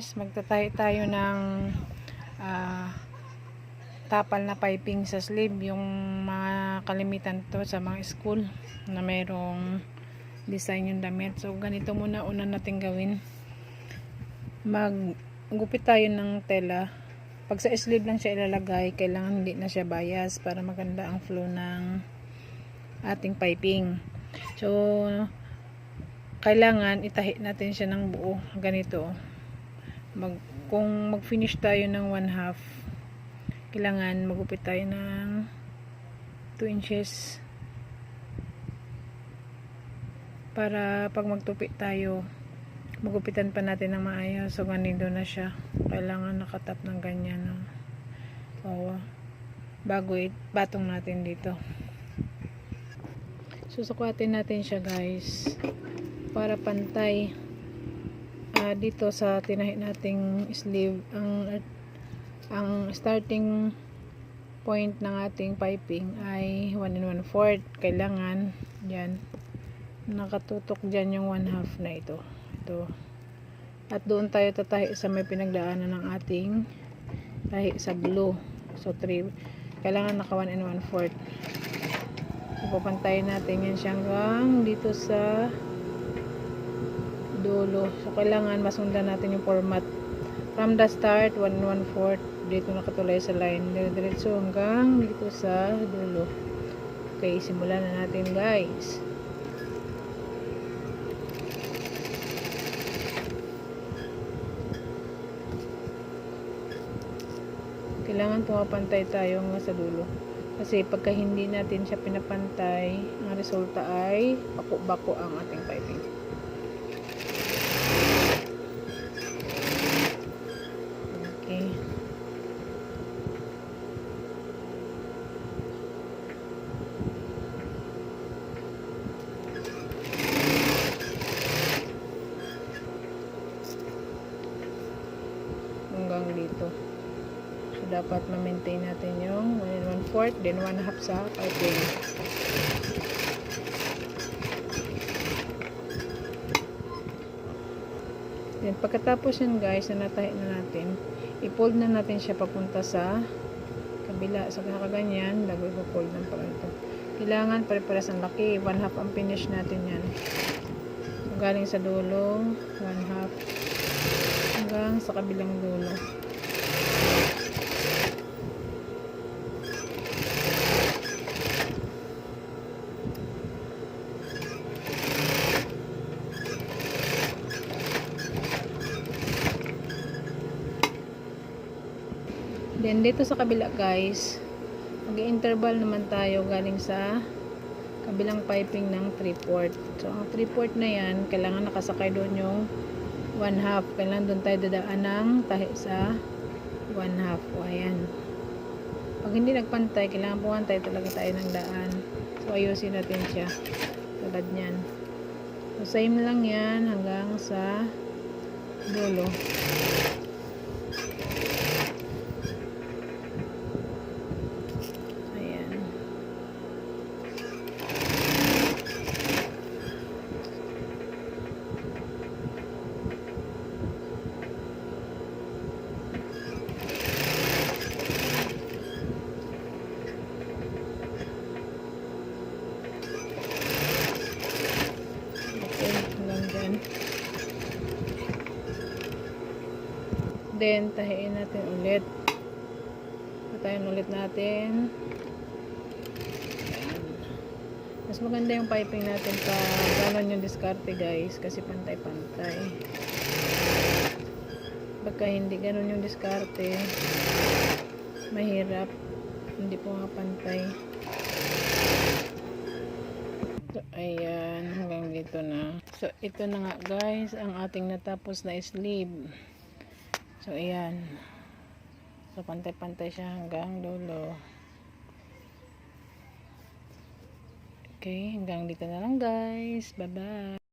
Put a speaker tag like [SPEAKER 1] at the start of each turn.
[SPEAKER 1] guys, magtatahi tayo ng ah, tapal na piping sa sleeve. Yung mga kalimitan to sa mga school na mayroong design yung damit. So ganito muna una natin gawin. Maggupit tayo ng tela. Pag sa sleeve lang siya ilalagay, kailangan hindi na siya bias para maganda ang flow ng ating piping. So, kailangan itahi natin siya ng buo ganito mag, kung mag finish tayo ng 1 half kailangan magupit tayo ng 2 inches para pag magtupi tayo magupitan pa natin ng maayos. So ganito na siya. Kailangan nakatap ng ganyan no? o, bago batong natin dito. Susukwatin natin siya guys para pantay Dito sa tinahi nating sleeve ang ang starting point ng ating piping ay 1 and 1 fourth. Kailangan yan nakatutok dyan yung 1 half na ito. Ito. At doon tayo tatahi sa may pinagdaanan ng ating tahi sa blue. So 3 kailangan naka 1 and 1 fourth. Ipapantayin natin yan siya hanggang dito sa dulo. So, kailangan masundan natin yung format. From the start, 1 1 4 dito nakatulay sa line. Dire-diretso hanggang dito sa dulo. Okay, simulan na natin guys. Kailangan pumapantay tayo nga sa dulo. Kasi pagka hindi natin siya pinapantay, ang resulta ay bako-bako ang ating piping. Okay. Hanggang dito. So, dapat ma-maintain natin yung 1 and 1 fourth, then 1 half sa piping. Then, pagkatapos yan guys, na natahi na natin, i-fold na natin siya papunta sa kabila. So, kakaganyan, bago i-fold ng parito. Kailangan pare-pares ang laki. 1 half ang finish natin yan. So, galing sa dulo, 1 half hanggang sa kabilang dulo. Then dito sa kabila guys, mag-interval naman tayo galing sa kabilang piping ng 3 port. So ang 3 port na yan, kailangan nakasakay doon yung 1 half. Kailangan doon tayo dadaan ng tahi sa 1 half. O ayan. Pag hindi nagpantay, kailangan pumantay talaga tayo ng daan. So ayusin natin siya. Tulad niyan. So same lang yan hanggang sa dulo. Then, tahiin natin ulit. Patayin ulit natin. Ayan. Mas maganda yung piping natin pa ganon yung diskarte guys kasi pantay-pantay. Pagka hindi ganon yung diskarte, mahirap. Hindi po nga pantay. So, ayan, hanggang dito na. So, ito na nga guys, ang ating natapos na sleeve. So, ayan. So, pantay-pantay siya hanggang dulo. Okay, hanggang dito na lang guys. Bye-bye.